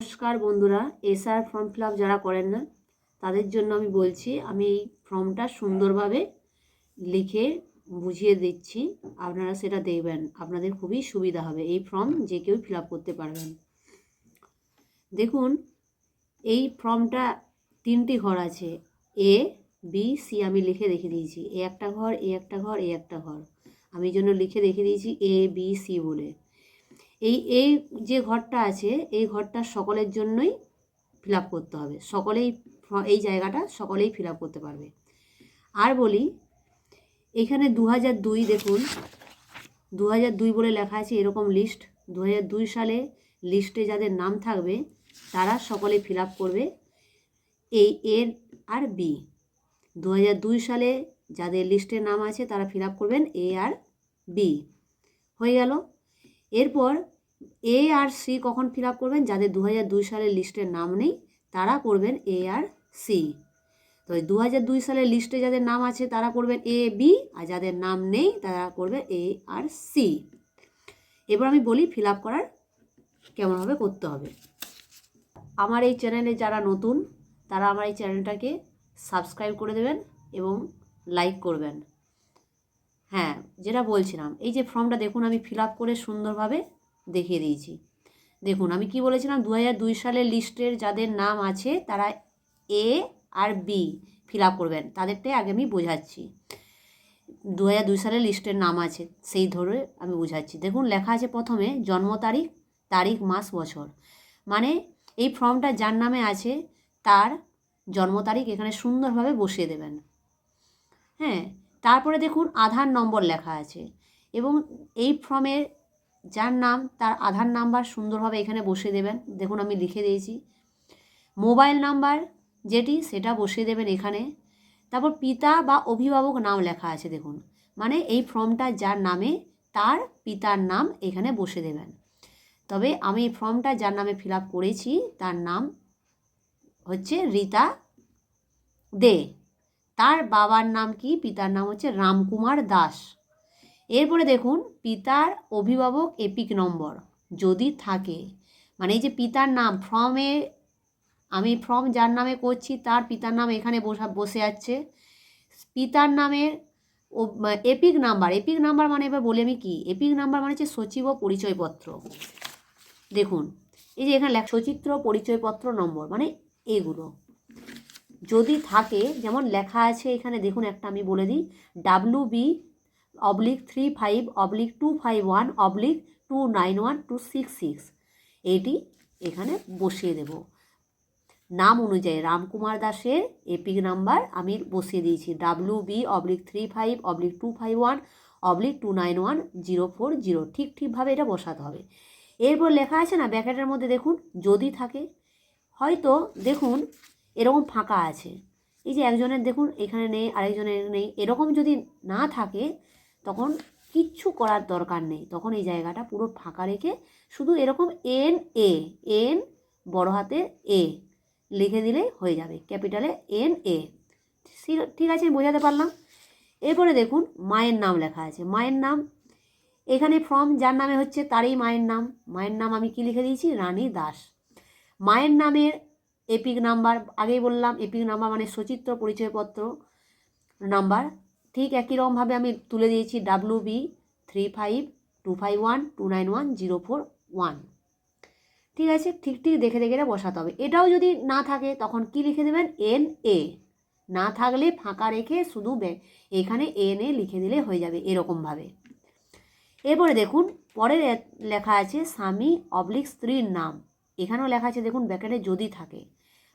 নমস্কার বন্ধুরা SR form fill যারা করেন না, তাদের জন্য আমি বলছি, আমি এই ফর্মটা সুন্দরভাবে লিখে বুঝিয়ে দিচ্ছি, আপনারা সেটা দেখবেন, আপনাদের খুবই সুবিধা হবে, এই ফর্ম যে কেউ ফিল করতে পারবেন দেখুন, এই ফর্মটা তিনটি ঘর আছে এ বি সি আমি লিখে রেখে দিয়েছি এ একটা ঘর এ একটা ঘর এ একটা ঘর। আমি জন্য লিখে রেখে দিয়েছি এ বি সি বলে। এই এই যে ঘরটা আছে, এই ঘরটা সকলের জন্যই ফিল আপ করতে হবে। সকলেই এই জায়গাটা সকলেই ফিল আপ করতে পারবে। আর বলি, এখানে দু দুই দেখুন দু দুই বলে লেখা আছে এরকম লিস্ট দু দুই সালে লিস্টে যাদের নাম থাকবে, তারা সকলে ফিল আপ করবে এই এর আর বি দু দুই সালে যাদের লিস্টে নাম আছে, তারা ফিল আপ করবেন এ আর বি হয়ে গেল। এরপর এ আর সি কখন ফিল আপ করবেন? যাদের দু হাজার দুই সালের লিস্টের নাম নেই, তারা করবেন এ আর সি তো দু হাজার দুই সালের লিস্টে যাদের নাম আছে, তারা করবেন এ বি আর যাদের নাম নেই, তারা করবে এ আর সি এবার আমি বলি ফিল আপ করার কেমনভাবে করতে হবে। আমার এই চ্যানেলে যারা নতুন, তারা আমার এই চ্যানেলটাকে সাবস্ক্রাইব করে দেবেন এবং লাইক করবেন। হ্যাঁ যেটা বলছিলাম, এই যে ফর্মটা দেখুন, আমি ফিল আপ করে সুন্দরভাবে দেখিয়ে দিয়েছি। দেখুন, আমি কি বলেছিলাম? দু দুই সালের লিস্টের যাদের নাম আছে, তারা A R B fill up করবেন। তাদেরটাই আগে আমি বোঝাচ্ছি। দু দুই সালের লিস্টের নাম আছে, সেই ধরে আমি বোঝাচ্ছি। দেখুন, লেখা আছে প্রথমে, জন্ম তারিখ তারিখ, মাস, বছর। মানে এই ফর্মটা যার নামে আছে, তার জন্ম তারিখ এখানে সুন্দরভাবে বসিয়ে দেবেন। হ্যাঁ তারপরে দেখুন আধার নম্বর লেখা আছে এবং এই ফর্মের যার নাম, তার আধার নাম্বার সুন্দরভাবে এখানে বসিয়ে দেবেন। দেখুন আমি লিখে দিয়েছি। মোবাইল নাম্বার যেটি, সেটা বসিয়ে দেবেন এখানে। তারপর পিতা বা অভিভাবক নাম লেখা আছে দেখুন। মানে এই ফর্মটা যার নামে, তার পিতার নাম এখানে বসে দেবেন। তবে আমি এই ফর্মটা যার নামে ফিল করেছি, তার নাম হচ্ছে রীতা দে। তার বাবার নাম কি? পিতার নাম হচ্ছে রামকুমার দাস। এরপরে দেখুন, পিতার অভিভাবক এপিক নম্বর যদি থাকে মানে এই যে পিতার নাম ফর্মে আমি ফর্ম যার নামে করছি, তার পিতার নাম এখানে বসা, বসে আছে। পিতার নামের এপিক নাম্বার এপিক নাম্বার মানে এবার বলি আমি কি? এপিক নাম্বার মানে হচ্ছে সচিব ও পরিচয়পত্র। দেখুন, এই যে এখানে সচিত্র পরিচয়পত্র নম্বর মানে এগুলো। যদি থাকে, যেমন লেখা আছে এখানে, দেখুন একটা আমি বলে দিই W B oblique three five oblique two five one oblique two nine one two six six এটি এখানে বসিয়ে দেব। নাম অনুযায়ী রামকুমার দাসের এপিক নাম্বার আমি বসিয়ে দিয়েছি। W B oblique three five oblique two five one oblique two nine one zero four zero ঠিক ঠিকভাবে এটা বসাতে হবে। এরপর লেখা আছে না ব্যাকেটের মধ্যে দেখুন, যদি থাকে। হয়তো, দেখুন এরকম ফাঁকা আছে। এই যে একজনের দেখুন, এখানে নেই আরেকজনের নেই, এরকম যদি না থাকে, তখন কিচ্ছু করার দরকার নেই। তখন এই জায়গাটা পুরো ফাঁকা রেখে শুধু এরকম এন এ এন বড় হাতের এ লিখে দিলেই হয়ে যাবে, ক্যাপিটালে এন এ ঠিক আছে বোঝাতে পারলাম? এরপরে দেখুন, মায়ের নাম লেখা আছে। মায়ের নাম, এখানে ফর্ম যার নামে হচ্ছে তারই মায়ের নাম। মায়ের নাম আমি কি লিখে দিয়েছি? রানী দাস। মায়ের নামের এপিক নাম্বার, আগেই বললাম, এপিক নাম্বার মানে সচিত্র, পরিচয়পত্র নাম্বার। ঠিক একই রকমভাবে আমি তুলে দিয়েছি W B three five two five one two nine one zero four one ঠিক আছে? ঠিক ঠিক দেখে দেখে বসাতে হবে। এটাও যদি না থাকে, তখন কি লিখে দেবেন? এন এ না থাকলে ফাঁকা রেখে শুধু এখানে এন এ লিখে দিলে হয়ে যাবে এরকমভাবে। এরপরে দেখুন, পরের লেখা আছে স্বামী অবলিক স্ত্রীর নাম। এখানেও লেখা আছে, দেখুন, ব্যাকেটে যদি থাকে।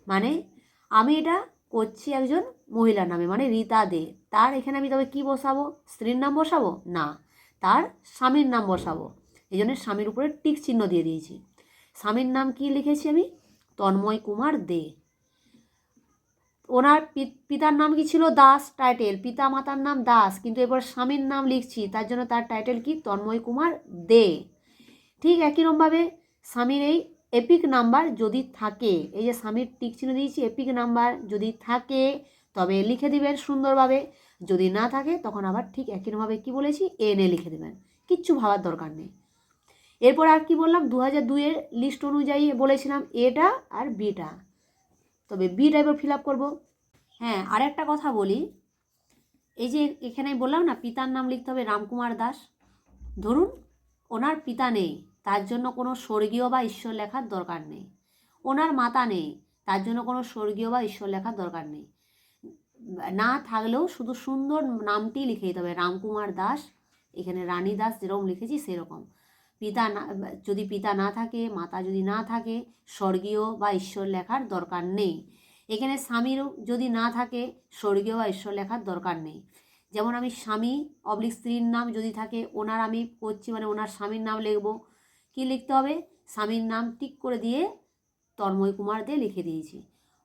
মানে আমি এটা করছি একজন মহিলার নামে মানে রীতা দে। তার এখানে আমি তবে কি বসাবো? স্ত্রীর নাম বসাবো? না। তার স্বামীর নাম বসাবো। এই জন্য স্বামীর উপরে টিক চিহ্ন দিয়ে দিয়েছি। স্বামীর নাম কি লিখেছি আমি? তন্ময় কুমার দে। ওনার পিতার নাম কি ছিল? দাস টাইটেল। পিতা মাতার নাম দাস। কিন্তু এবার স্বামীর নাম লিখছি। তার জন্য তার টাইটেল কি? তন্ময় কুমার দে। ঠিক একই রকমভাবে স্বামীর এই এপিক নাম্বার যদি থাকে, এই যে স্বামীর টিক চিহ্ন দিয়েছি, এপিক নাম্বার যদি থাকে, তবে লিখে দিবেন সুন্দরভাবে। যদি না থাকে, তখন আবার ঠিক একই রকমভাবে কী বলেছি, এন লিখে দেবেন। কিচ্ছু ভাবার দরকার নেই। এরপর আর কি বললাম দু হাজার দুইয়ের লিস্ট অনুযায়ী বলেছিলাম এটা আর বিটা। তবে বিটা এবার ফিল আপ করব। হ্যাঁ আর একটা কথা বলি। এই যে এখানে বললাম না, পিতার নাম লিখতে হবে রামকুমার দাস। ধরুন, ওনার পিতা নেই। তার জন্য কোনো স্বর্গীয় বা ঈশ্বর লেখার দরকার নেই। ওনার মাতা নেই, তার জন্য কোনো স্বর্গীয় বা ঈশ্বর লেখার দরকার নেই। না থাকলেও শুধু সুন্দর নামটি লিখে দিতে হবে। রামকুমার দাস, এখানে রানী দাস যেরকম লিখেছি সেরকম। পিতা না, যদি পিতা না থাকে, মাতা যদি না থাকে, স্বর্গীয় বা ঈশ্বর লেখার দরকার নেই। এখানে স্বামীরও যদি না থাকে, স্বর্গীয় বা ঈশ্বর লেখার দরকার নেই। যেমন আমি স্বামী অবলিক স্ত্রীর নাম যদি থাকে, ওনার আমি করছি মানে ওনার স্বামীর নাম লিখব। কি লিখতে হবে? স্বামীর নাম টিক করে দিয়ে তন্ময় কুমার দিয়ে লিখে দিয়েছি।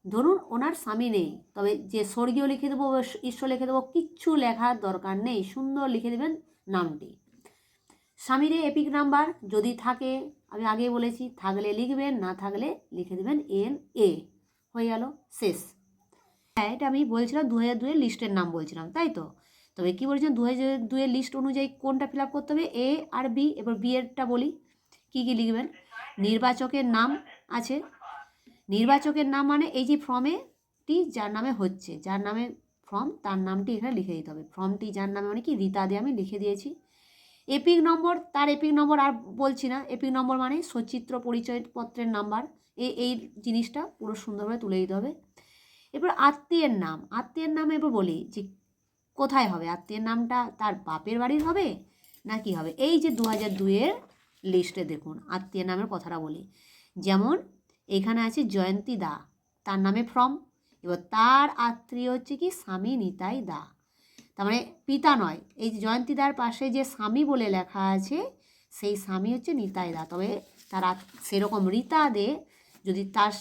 ধরুন ওনার স্বামী নেই, তবে যে স্বর্গীয় লিখে দেবো ঈশ্বর লিখে দেবো, কিচ্ছু লেখার দরকার নেই, সুন্দর লিখে দেবেন নামটি। স্বামীর এপিক নাম্বার যদি থাকে, আমি আগে বলেছি, থাকলে লিখবেন, না থাকলে লিখে দেবেন এন এ। হয়ে গেল, শেষ। হ্যাঁ এটা আমি বলছিলাম দু হাজার দুয়ের লিস্টের নাম বলছিলাম, তাই তো? তবে কী বলছেন দু হাজার দুয়ের লিস্ট অনুযায়ী কোনটা ফিল আপ করতে হবে? এ আর বি এবার বি এরটা বলি। কী কী লিখবেন? নির্বাচকের নাম আছে। নির্বাচকের নাম মানে এই যে ফর্মেটি যার নামে হচ্ছে, যার নামে ফর্ম তার নামটি এখানে লিখে দিতে হবে। ফর্মটি যার নামে মানে কি? রীতা দিয়ে আমি লিখে দিয়েছি। এপিক নম্বর তার এপিক নম্বর আর বলছি না। এপিক নম্বর মানে সচিত্র পরিচয়পত্রের নাম্বার এই এই জিনিসটা পুরো সুন্দরভাবে তুলে দিতে হবে। এরপর আত্মীয়ের নাম। আত্মীয়ের নাম এবার বলি যে কোথায় হবে? আত্মীয়ের নামটা তার বাপের বাড়ির হবে না কি হবে? এই যে দু হাজার দুইয়ের লিস্টে দেখুন, আত্মীয়ের নামের কথাটা বলি। যেমন, এখানে আছে জয়ন্তী দা, তার নামে ফ্রম এবার তার আত্মীয় হচ্ছে কি স্বামী নিতাই দা। তার মানে পিতা নয়, এই যে জয়ন্তীদার পাশে যে স্বামী বলে লেখা আছে, সেই স্বামী হচ্ছে নিতাই দা। তবে তার সেরকম রীতা দে, যদি তার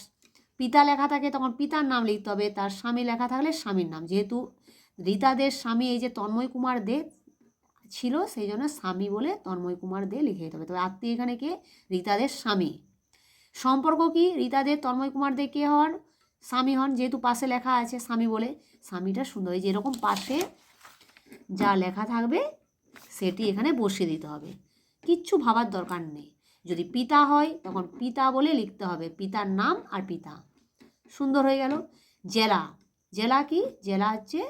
পিতা লেখা থাকে তখন পিতার নাম লিখতে হবে, তার স্বামী লেখা থাকলে স্বামীর নাম। যেহেতু রীতাদের স্বামী এই যে তন্ময় কুমার দে ছিল সেই জন্য স্বামী বলে তন্ময় কুমার দে লিখে দিতে হবে। তবে আত্মীয় এখানে কে? রীতাদের স্বামী। সম্পর্ক কি? রীতাদের তন্ময় কুমার দে কে হন? স্বামী হন, যেহেতু পাশে লেখা আছে স্বামী বলে। স্বামীটা সুন্দর। এই যেরকম পাশে যা লেখা থাকবে, সেটি এখানে বসিয়ে দিতে হবে। কিচ্ছু ভাবার দরকার নেই। যদি পিতা হয়, তখন পিতা বলে লিখতে হবে। পিতার নাম আর পিতা। সুন্দর হয়ে গেল। জেলা। জেলা কি? জেলা হচ্ছে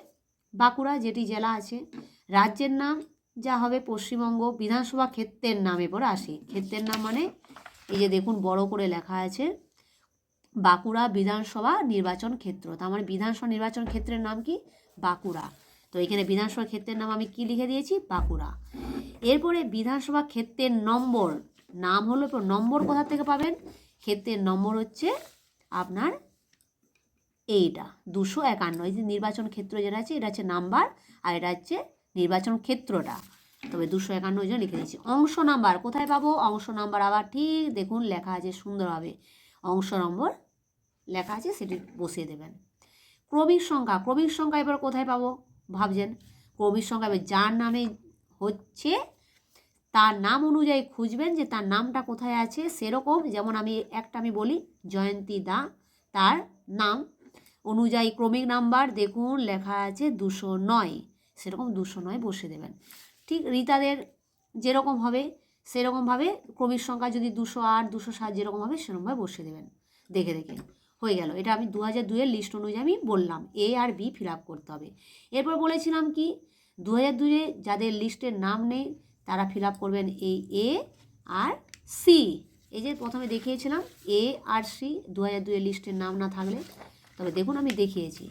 বাঁকুড়া, যেটি জেলা আছে। রাজ্যের নাম যা হবে পশ্চিমবঙ্গ বিধানসভা ক্ষেত্রের নাম এরপর আসি। ক্ষেত্রের নাম মানে এই যে দেখুন বড় করে লেখা আছে, বাঁকুড়া বিধানসভা নির্বাচন ক্ষেত্র। তার মানে বিধানসভা নির্বাচন ক্ষেত্রের নাম কি? বাঁকুড়া। তো এখানে বিধানসভা ক্ষেত্রের নাম আমি কি লিখে দিয়েছি? বাঁকুড়া। এরপরে বিধানসভা ক্ষেত্রের নম্বর, নাম হলো নম্বর কোথা থেকে পাবেন? ক্ষেত্রের নম্বর হচ্ছে আপনার এইটা, দুশো একান্ন। এই যে নির্বাচন ক্ষেত্র যেটা আছে, এটা হচ্ছে নাম্বার আর এটা হচ্ছে নির্বাচন ক্ষেত্রটা। তবে দুশো একান্ন জন লিখে দিয়েছি। অংশ নাম্বার কোথায় পাবো? অংশ নাম্বার আবার ঠিক দেখুন, লেখা আছে সুন্দরভাবে অংশ নম্বর লেখা আছে, সেটি বসিয়ে দেবেন। ক্রমিক সংখ্যা ক্রমিক সংখ্যা এবার কোথায় পাবো? ভাবছেন? ক্রমিক সংখ্যা এবার যার নামে হচ্ছে, তার নাম অনুযায়ী খুঁজবেন যে তার নামটা কোথায় আছে, সেরকম। যেমন আমি, একটা আমি বলি, জয়ন্তী দা, তার নাম অনুযায়ী ক্রমিক নাম্বার, দেখুন, লেখা আছে দুশো নয়। সেরকম দুশো নয় বসে দেবেন। ঠিক রীতাদের যেরকম হবে সেরকমভাবে ক্রমিক সংখ্যা যদি দুশো আট, দুশো সাত যেরকম হবে সেরকমভাবে বসিয়ে দেবেন। দেখে দেখে। হয়ে গেল। এটা আমি দু হাজার দুইয়ের লিস্ট অনুযায়ী আমি বললাম। A R B fill up করতে হবে। এরপর বলেছিলাম কি, দু হাজার দুইয়ে যাদের লিস্টের নাম নেই, তারা ফিল আপ করবেন এই এ আর সি এই যে প্রথমে দেখিয়েছিলাম এ আর সি দু হাজার দুইয়ের লিস্টের নাম না থাকলে। তবে দেখুন আমি দেখিয়েছি।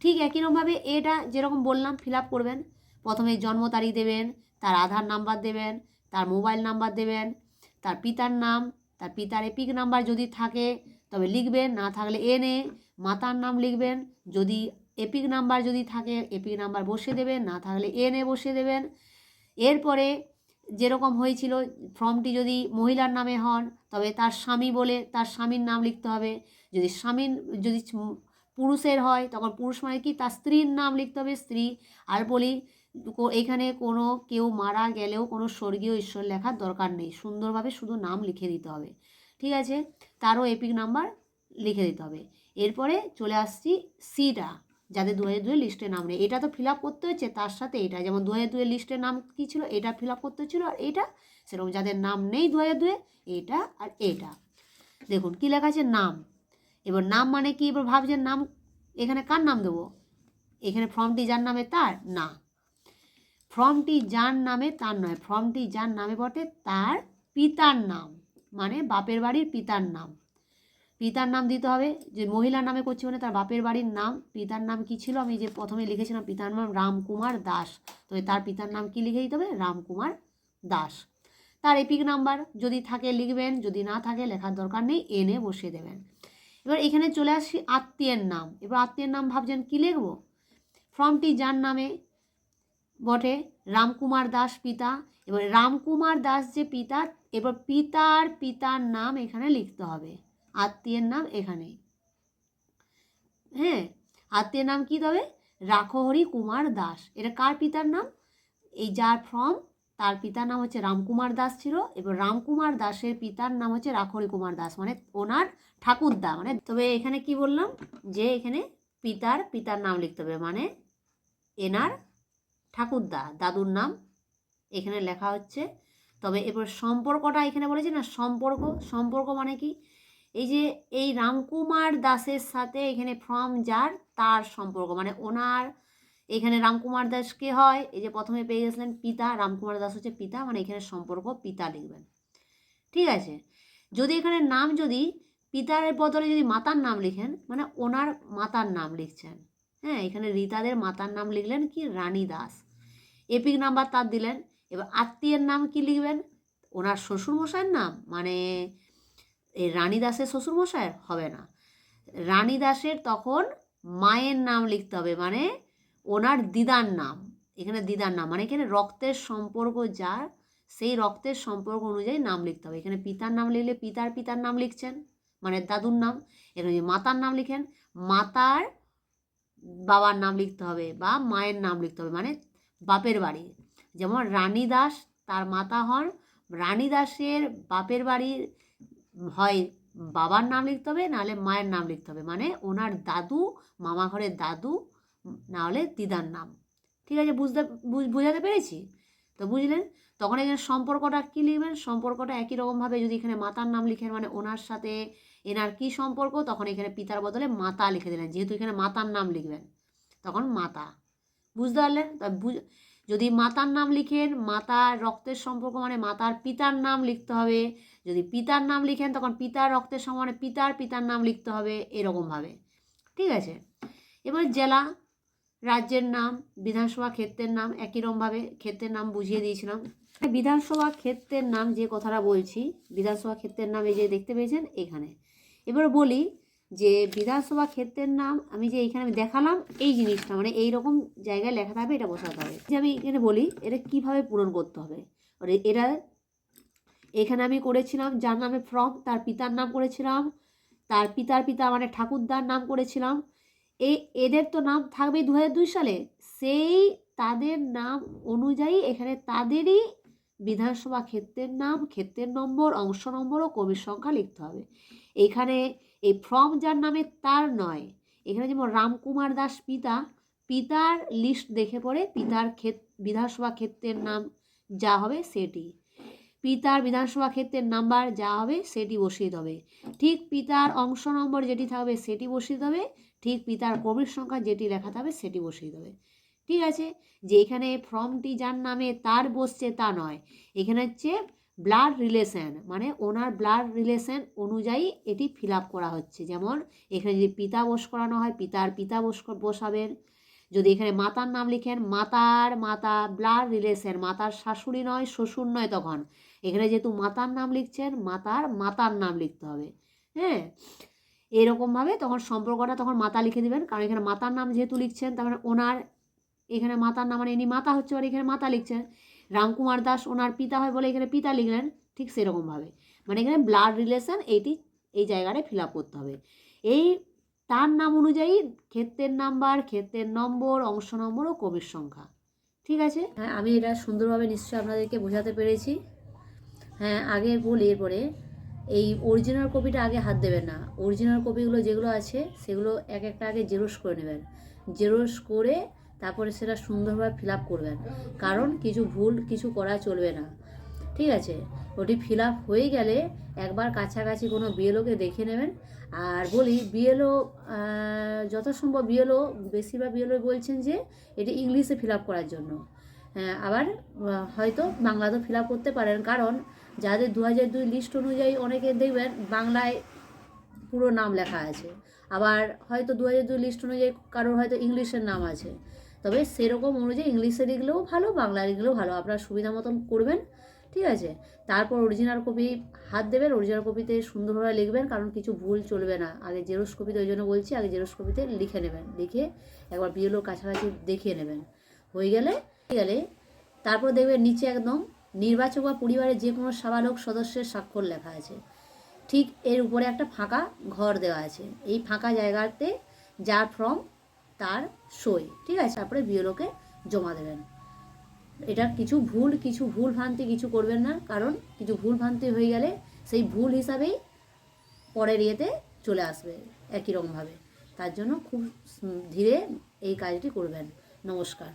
ঠিক একই রকমভাবে এটা যেরকম বললাম ফিল আপ করবেন। প্রথমে জন্ম তারিখ দেবেন, তার আধার নাম্বার দেবেন, তার মোবাইল নাম্বার দেবেন, তার পিতার নাম, তার পিতার এপিক নাম্বার যদি থাকে, তবে লিখবেন, না থাকলে এনে মাতার নাম লিখবেন, যদি এপিক নাম্বার যদি থাকে, এপিক নাম্বার বসিয়ে দেবেন, না থাকলে এনে বসিয়ে দেবেন। এরপরে যেরকম হয়েছিল, ফর্মটি যদি মহিলার নামে হন, তবে তার স্বামী বলে তার স্বামীর নাম লিখতে হবে। যদি স্বামীর, যদি পুরুষের হয়, তখন পুরুষ মানে কি? তার স্ত্রীর নাম লিখতে হবে স্ত্রী। আর বলি এখানে কোনো কেউ মারা গেলেও কোনো স্বর্গীয় ঈশ্বর লেখার দরকার নেই। সুন্দরভাবে শুধু নাম লিখে দিতে হবে। ঠিক আছে? তারও এপিক নাম্বার লিখে দিতে হবে। এরপরে চলে আসছি সিটা, যাদের দু হাজার দুয়ের লিস্টে নাম নেই। এটা তো ফিল আপ করতে হচ্ছে, তার সাথে এটা। যেমন দু হাজার দুয়ের লিস্টের নাম কী ছিল? এটা ফিল আপ করতে হচ্ছিল, আর এটা সেরকম। যাদের নাম নেই দু হাজার দুয়ে এটা আর এটা। দেখুন, কী লেখা আছে? নাম। এবার নাম মানে কি? এবার ভাবছেন নাম, এখানে কার নাম দেবো? এখানে ফর্মটি যার নামে তার? না। ফর্মটি যার নামে তার নয়। ফর্মটি যার নামে বটে তার পিতার নাম মানে বাপের বাড়ির পিতার নাম। পিতার নাম দিতে হবে। যে মহিলার নামে করছি মানে তার বাপের বাড়ির নাম। পিতার নাম কি ছিল? আমি যে প্রথমে লিখেছিলাম, পিতার নাম রামকুমার দাস। তো তার পিতার নাম কি লিখে দিতে হবে? রামকুমার দাস। তার এপিক নাম্বার যদি থাকে লিখবেন, যদি না থাকে লেখার দরকার নেই, এনে বসিয়ে দেবেন। এবার এখানে চলে আসি আত্মীয়ের নাম। এবার আত্মীয়ের নাম ভাবছেন কি লিখব? ফর্মটি যার নামে বটে? রামকুমার দাস পিতা। এবার রামকুমার দাস যে পিতা, এবার পিতার পিতার নাম এখানে লিখতে হবে। আত্মীয়ের নাম এখানে হ্যাঁ আত্মীয়ের নাম কী তবে? রাখহরি কুমার দাস। এটা কার পিতার নাম? এই যার ফর্ম তার পিতার নাম হচ্ছে রামকুমার দাস ছিল, এবার রামকুমার দাসের পিতার নাম হচ্ছে রাখল কুমার দাস মানে ওনার ঠাকুরদা মানে তবে এখানে কি বললাম? যে এখানে পিতার পিতার নাম লিখতে হবে মানে এনার ঠাকুরদা, দাদুর নাম এখানে লেখা হচ্ছে। তবে এবার সম্পর্কটা এখানে বলেছে না, সম্পর্ক সম্পর্ক মানে কি? এই যে এই রামকুমার দাসের সাথে এখানে ফ্রম যার, তার সম্পর্ক মানে ওনার এখানে রামকুমার দাস কে হয়? এই যে প্রথমে পেয়ে গেছিলেন পিতা, রামকুমার দাস হচ্ছে পিতা মানে এখানে সম্পর্ক পিতা লিখবেন। ঠিক আছে? যদি এখানে নাম যদি পিতার বদলে যদি মাতার নাম লিখেন মানে ওনার মাতার নাম লিখছেন হ্যাঁ? এখানে রীতাদের মাতার নাম লিখলেন কি? রানী দাস। এপিক নাম্বার তার দিলেন। এবার আত্মীয়ের নাম কি লিখবেন? ওনার শ্বশুরমশাইয়ের নাম? মানে এই রানী দাসের শ্বশুরমশাইয়ের? হবে না। রানী দাসের তখন মায়ের নাম লিখতে হবে মানে ওনার দিদার নাম, এখানে দিদার নাম মানে এখানে রক্তের সম্পর্ক যার, সেই রক্তের সম্পর্ক অনুযায়ী নাম লিখতে হবে। এখানে পিতার নাম লিখলে পিতার পিতার নাম লিখছেন মানে দাদুর নাম। এখানে যদি মাতার নাম লিখেন, মাতার বাবার নাম লিখতে হবে বা মায়ের নাম লিখতে হবে মানে বাপের বাড়ি। যেমন রানী দাস, তার মাতা হন, রানী দাসের বাপের বাড়ির হয়, বাবার নাম লিখতে হবে, নাহলে মায়ের নাম লিখতে হবে। মানে ওনার দাদু মামা ঘরের দাদু নাহলে দিদার নাম। ঠিক আছে, বুঝতে, বুঝ- বোঝাতে পেরেছি? তো বুঝলেন? তখন এখানে সম্পর্কটা কী লিখবেন? সম্পর্কটা একই রকমভাবে যদি এখানে মাতার নাম লিখেন মানে ওনার সাথে এনার কী সম্পর্ক? তখন এখানে পিতার বদলে মাতা লিখে দিলেন, যেহেতু এখানে মাতার নাম লিখবেন। তখন মাতা। বুঝতে পারলেন? তা যদি মাতার নাম লিখেন, মাতার রক্তের সম্পর্ক মানে মাতার পিতার নাম লিখতে হবে। যদি পিতার নাম লিখেন, তখন পিতার রক্তের সমানে পিতার পিতার নাম লিখতে হবে, এরকমভাবে। ঠিক আছে? এবার জেলা রাজ্যের নাম, বিধানসভা ক্ষেত্রের নাম, একই রকমভাবে ক্ষেত্রের নাম বুঝিয়ে দিয়েছিলাম। বিধানসভা ক্ষেত্রের নাম যে কথাটা বলছি, বিধানসভা ক্ষেত্রের নাম এই যে দেখতে পেয়েছেন এখানে। এবার বলি যে বিধানসভা ক্ষেত্রের নাম আমি যে এইখানে আমি দেখালাম, এই জিনিসটা মানে এই রকম জায়গায় লেখা থাকবে, এটা বসাতে হবে। যে আমি এখানে বলি, এটা কীভাবে পূরণ করতে হবে? আর এরা, এখানে আমি করেছিলাম, যার নামে ফ্রম তার পিতার নাম করেছিলাম, তার পিতার পিতা মানে ঠাকুরদার নাম করেছিলাম এই এদের তো নাম থাকবেই দু হাজার দুই সালে। সেই তাদের নাম অনুযায়ী এখানে তাদেরই বিধানসভা ক্ষেত্রের নাম, ক্ষেত্রের নম্বর, অংশ নম্বর ও কবির সংখ্যা লিখতে হবে। এখানে এই ফর্ম যার নামে তার নয়। এখানে যেমন রামকুমার দাস পিতা, পিতার লিস্ট দেখে পড়ে, পিতার ক্ষেত, বিধানসভা ক্ষেত্রের নাম যা হবে সেটি। পিতার বিধানসভা ক্ষেত্রের নাম্বার যা হবে সেটি বসিয়ে দেবে ঠিক পিতার অংশ নম্বর যেটি থাকবে সেটি বসিয়ে দেবে ঠিক পিতার কবির সংখ্যা যেটি লেখা থাকবে সেটি বসিয়ে দেবে। ঠিক আছে? যে এখানে ফর্মটি যার নামে তার বসছে তা নয়। এখানে হচ্ছে ব্লাড রিলেশন মানে ওনার ব্লাড রিলেশন অনুযায়ী এটি ফিল করা হচ্ছে। যেমন এখানে যদি পিতা বস করানো হয়, পিতার পিতা বস বসাবেন। যদি এখানে মাতার নাম লিখেন, মাতার মাতা ব্লাড রিলেশন মাতার শাশুড়ি নয়, শ্বশুর নয় তখন। এখানে যেহেতু মাতার নাম লিখছেন, মাতার মাতার নাম লিখতে হবে। হ্যাঁ? এরকমভাবে তখন সম্পর্কটা তখন মাতা লিখে দেবেন। কারণ এখানে মাতার নাম যেহেতু লিখছেন, তার মানে ওনার, এখানে মাতার নাম মানে ইনি মাতা হচ্ছে আর এখানে মাতা লিখছেন। রামকুমার দাস ওনার পিতা হয় বলে এখানে পিতা লিখলেন, ঠিক সেরকমভাবে মানে এখানে ব্লাড রিলেশন এইটি, এই জায়গাটায় ফিল আপ করতে হবে। এই তার নাম অনুযায়ী ক্ষেত্রের নাম্বার ক্ষেত্রের নম্বর, অংশ নম্বর ও কবির সংখ্যা। ঠিক আছে? হ্যাঁ আমি এটা সুন্দরভাবে নিশ্চয়ই আপনাদেরকে বোঝাতে পেরেছি। হ্যাঁ আগে বলি এরপরে। এই অরিজিনাল কপিটা আগে হাত দেবেন না। অরিজিনাল কপিগুলো যেগুলো আছে, সেগুলো এক একটা আগে জেরক্স করে নেবেন। জেরক্স করে তারপরে সেটা সুন্দরভাবে ফিল আপ করবেন। কারণ কিছু ভুল, কিছু করা চলবে না। ঠিক আছে? ওটি ফিল আপ হয়ে গেলে একবার কাছাকাছি কোনো বিএলওকে দেখে নেবেন। আর বলি বিএলও যথাসম্ভব বিএলও বেশিরভাগ বিএলও বলছেন যে, এটি ইংলিশে ফিল আপ করার জন্য। আবার আহ, হয়তো বাংলাতেও ফিল করতে পারেন। কারণ যাদের দু হাজার দুই লিস্ট অনুযায়ী অনেকে দেখবেন বাংলায় পুরো নাম লেখা আছে। আবার হয়তো দু হাজার দুই লিস্ট অনুযায়ী কারোর হয়তো ইংলিশের নাম আছে। তবে সেরকম অনুযায়ী ইংলিশে লিখলেও ভালো বাংলা লিখলেও ভালো। আপনার সুবিধা মতন করবেন ঠিক আছে? তারপর অরিজিনাল কপি হাত দেবেন অরিজিনাল কপিতে সুন্দরভাবে লিখবেন কারণ কিছু ভুল চলবে না। আগে জেরক্স কপিতে ওই জন্য বলছি আগে জেরক্স কপিতে লিখে নেবেন। লিখে একবার বিএলও কাছাকাছি দেখিয়ে নেবেন। হয়ে গেলে হয়ে গেলে তারপর দেখবেন নিচে একদম নির্বাচক বা পরিবারের যে কোনো সাবালক সদস্যের স্বাক্ষর লেখা আছে। ঠিক এর উপরে একটা ফাঁকা ঘর দেওয়া আছে। এই ফাঁকা জায়গাতে যার ফর্ম, তার সই, ঠিক আছে? তারপরে বিএলওকে জমা দেবেন। এটা কিছু ভুল কিছু ভুল ভ্রান্তি কিছু করবেন না, কারণ কিছু ভুল ভ্রান্তি হয়ে গেলে সেই ভুল হিসাবেই পরের ইয়েতে চলে আসবে একই রকমভাবে। তার জন্য খুব ধীরে এই কাজটি করবেন। নমস্কার।